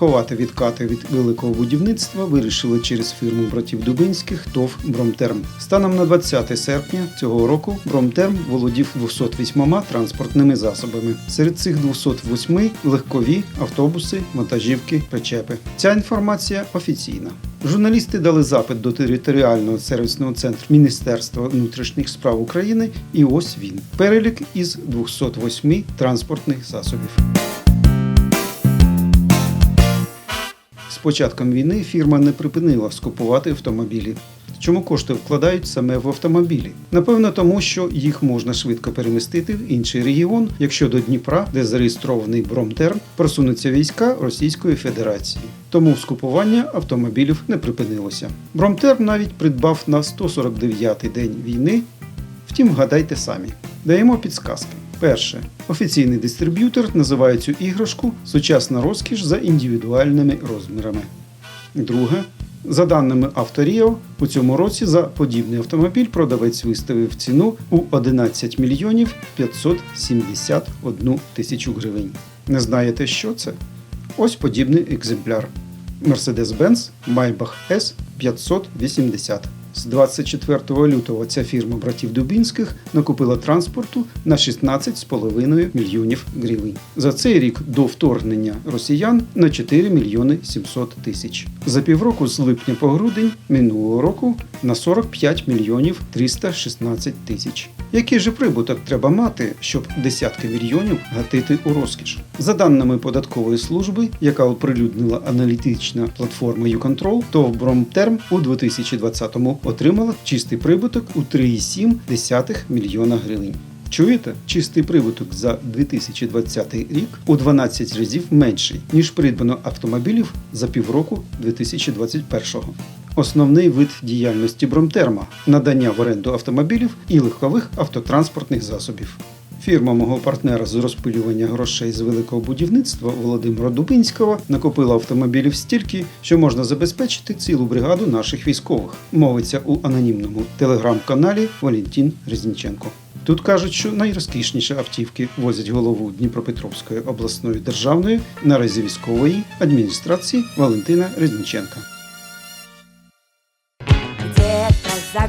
Ховати відкати від великого будівництва вирішили через фірму братів Дубинських ТОВ Бромтерм. Станом на 20 серпня цього року Бромтерм володів 208 транспортними засобами. Серед цих 208 легкові автобуси, вантажівки, причепи. Ця інформація офіційна. Журналісти дали запит до територіального сервісного центру Міністерства внутрішніх справ України, і ось він перелік із 208 транспортних засобів. Початком війни фірма не припинила скупувати автомобілі. Чому кошти вкладають саме в автомобілі? Напевно, тому що їх можна швидко перемістити в інший регіон, якщо до Дніпра, де зареєстрований Бромтерм, просунуться війська Російської Федерації. Тому скупування автомобілів не припинилося. Бромтерм навіть придбав на 149-й день війни. Втім, гадайте самі. Даємо підсказки. Перше. Офіційний дистриб'ютор називає цю іграшку сучасна розкіш за індивідуальними розмірами. Друге. За даними Авторіо, у цьому році за подібний автомобіль продавець виставив ціну у 11 мільйонів 571 тисячу гривень. Не знаєте, що це? Ось подібний екземпляр. Mercedes-Benz Maybach S 580. З 24 лютого ця фірма братів Дубінських накупила транспорту на 16,5 мільйонів гривень. За цей рік до вторгнення росіян на 4 мільйони 700 тисяч. За півроку з липня по грудень минулого року на 45 мільйонів 316 тисяч. Який же прибуток треба мати, щоб десятки мільйонів гатити у розкіш? За даними податкової служби, яка оприлюднила аналітична платформа YouControl, то в Бромтерм у 2020-му отримала чистий прибуток у 3,7 мільйона гривень. Чуєте? Чистий прибуток за 2020 рік у 12 разів менший, ніж придбано автомобілів за півроку 2021-го. Основний вид діяльності Бромтерма надання в оренду автомобілів і легкових автотранспортних засобів. Фірма мого партнера з розпилювання грошей з великого будівництва Володимира Дубинського накопила автомобілів стільки, що можна забезпечити цілу бригаду наших військових. Мовиться у анонімному телеграм-каналі Валентин Резніченко. Тут кажуть, що найрозкішніші автівки возять голову Дніпропетровської обласної державної наразі військової адміністрації Валентина Резніченка. За